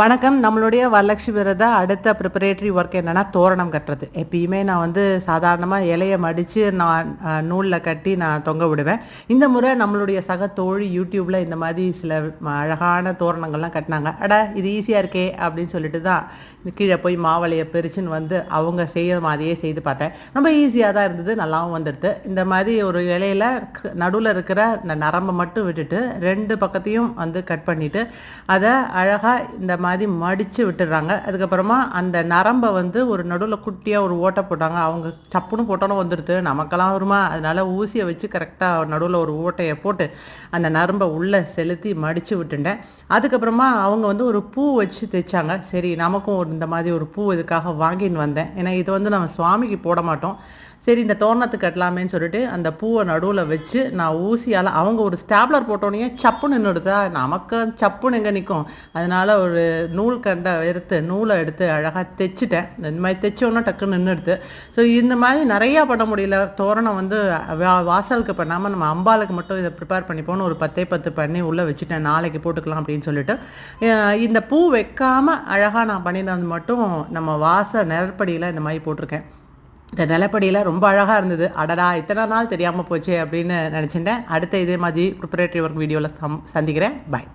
வணக்கம். நம்மளுடைய வரலட்சுமி விரத அடுத்த ப்ரிப்பரேட்டரி ஒர்க் என்னென்னா தோரணம் கட்டுறது. எப்பயுமே நான் வந்து சாதாரணமாக இலையை மடித்து நான் நூலில் கட்டி நான் தொங்க விடுவேன். இந்த முறை நம்மளுடைய சக தோழி யூடியூப்பில் இந்த மாதிரி சில அழகான தோரணங்கள்லாம் கட்டினாங்க. அட இது ஈஸியாக இருக்கே அப்படின்னு சொல்லிட்டு தான் கீழே போய் மாவளையை பிரிச்சுன்னு வந்து அவங்க செய்கிற மாதிரியே செய்து பார்த்தேன். ரொம்ப ஈஸியாக தான் இருந்தது நல்லாவும் வந்துடுது இந்த மாதிரி ஒரு இலையில நடுவில் இருக்கிற இந்த நரம்பை மட்டும் விட்டுட்டு ரெண்டு பக்கத்தையும் வந்து கட் பண்ணிவிட்டு அதை அழகாக இந்த மாதிரி மடித்து விட்டுடுறாங்க அதுக்கப்புறமா அந்த நரம்பை வந்து ஒரு நடுவில் குட்டியாக ஒரு ஓட்டை போட்டாங்க. அவங்க சப்புன்னு போட்டோன்னு வந்துடுது நமக்கெல்லாம் வருமா? அதனால ஊசியை வச்சு கரெக்டாக நடுவில் ஒரு ஓட்டையை போட்டு அந்த நரம்பை உள்ளே செலுத்தி மடித்து விட்டுட்டேன். அதுக்கப்புறமா அவங்க வந்து ஒரு பூ வச்சு தைச்சாங்க. சரி நமக்கும் ஒரு இந்த மாதிரி ஒரு பூ இதுக்காக வாங்கின்னு வந்தேன். ஏன்னா இது வந்து நம்ம சுவாமிக்கு போட மாட்டோம். சரி இந்த தோரணத்துக்கு கட்டலாமேன்னு சொல்லிட்டு அந்த பூவை நடுவில் வச்சு நான் ஊசியால் அவங்க ஒரு ஸ்டாப்லர் போட்டோன்னே சப்புன்னு நின்றுடுதா? நமக்கு சப்புன்னு எங்கே நிற்கும் அதனால ஒரு நூல் கண்டை எடுத்து நூலை எடுத்து அழகாக தைச்சிட்டேன். இந்த மாதிரி தைச்சோன்னா டக்குன்னு நின்றுடுது. ஸோ இந்த மாதிரி நிறையா பண்ண முடியல. தோரணம் வந்து வா- வாசலுக்கு பண்ணாமல் நம்ம அம்பாளுக்கு மட்டும் இதை ப்ரிப்பேர் பண்ணிப்போன்னு ஒரு பத்தே பத்து பண்ணி உள்ளே வச்சுட்டேன். நாளைக்கு போட்டுக்கலாம் அப்படின்னு சொல்லிட்டு. இந்த பூ வைக்காமல் அழகாக நான் பண்ணினது மட்டும் நம்ம வாச நிழற்படியில் இந்த மாதிரி போட்டிருக்கேன். இந்த நிலப்படியில் ரொம்ப அழகாக இருந்தது. அடடா இத்தனை நாள் தெரியாமல் போச்சே அப்படின்னு நினச்சிட்டேன். அடுத்த இதே மாதிரி ப்ரிப்பரேட்டரி ஒர்க் வீடியோவில் சம் சந்திக்கிறேன். பாய்